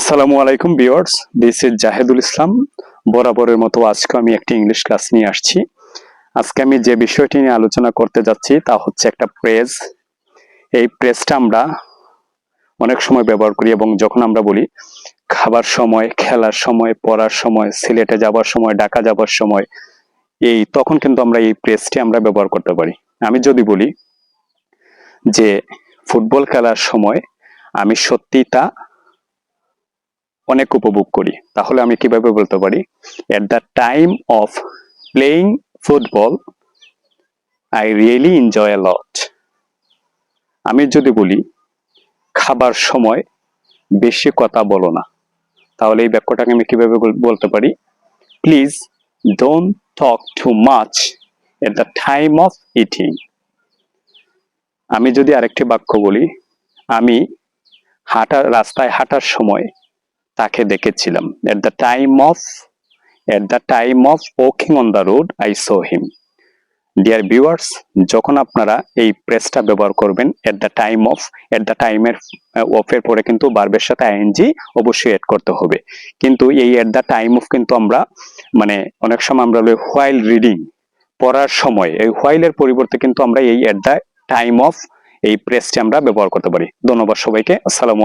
আসসালামু আলাইকুম viewers, this is Zahedul Islam. বরাবরের মতো আজকে আমি একটি ইংলিশ ক্লাস নিয়ে আসছি। আজকে আমি যে বিষয়টি নিয়ে আলোচনা করতে যাচ্ছি তা হচ্ছে একটা প্রেস এই প্রেসটা আমরা অনেক সময় ব্যবহার করি এবং যখন আমরা বলি খাবার সময়, খেলার সময়, পড়ার সময়, সিলেটে যাবার সময়, ঢাকা যাবার সময়, এই তখন কিন্তু আমরা এই প্রেসটি আমরা ব্যবহার করতে পারি। আমি যদি বলি যে ফুটবল খেলার সময় আমি সত্যি তা অনেক উপভোগ করি। তাহলে আমি কীভাবে বলতে পারি? At the time of playing football I really enjoy lot আমি যদি বলি, খাবার সময় বেশি কথা বলো না। তাহলে এই বাক্যটাকে আমি কীভাবে বলতে পারি? Please don't talk too much at the time of eating আমি যদি আরেকটি বাক্য বলি, আমি হাঁটার রাস্তায় হাঁটার সময় তাকে দেখেছিলাম। At the time of at the time of walking on the road I saw him dear viewers যখন আপনারা এই প্রেসটা ব্যবহার করবেন at the time of at the টাইমের অফের পরে কিন্তু বার্বের সাথে আইএনজি অবশ্যই এড করতে হবে। কিন্তু এই এট দ্য টাইম অফ কিন্তু আমরা মানে অনেক সময় আমরা হোয়াইল রিডিং পড়ার সময়, এই হোয়াইলের পরিবর্তে কিন্তু আমরা এই এট দ্য টাইম অফ এই প্রেসটি আমরা ব্যবহার করতে পারি। ধন্যবাদ সবাইকে। আসসালামু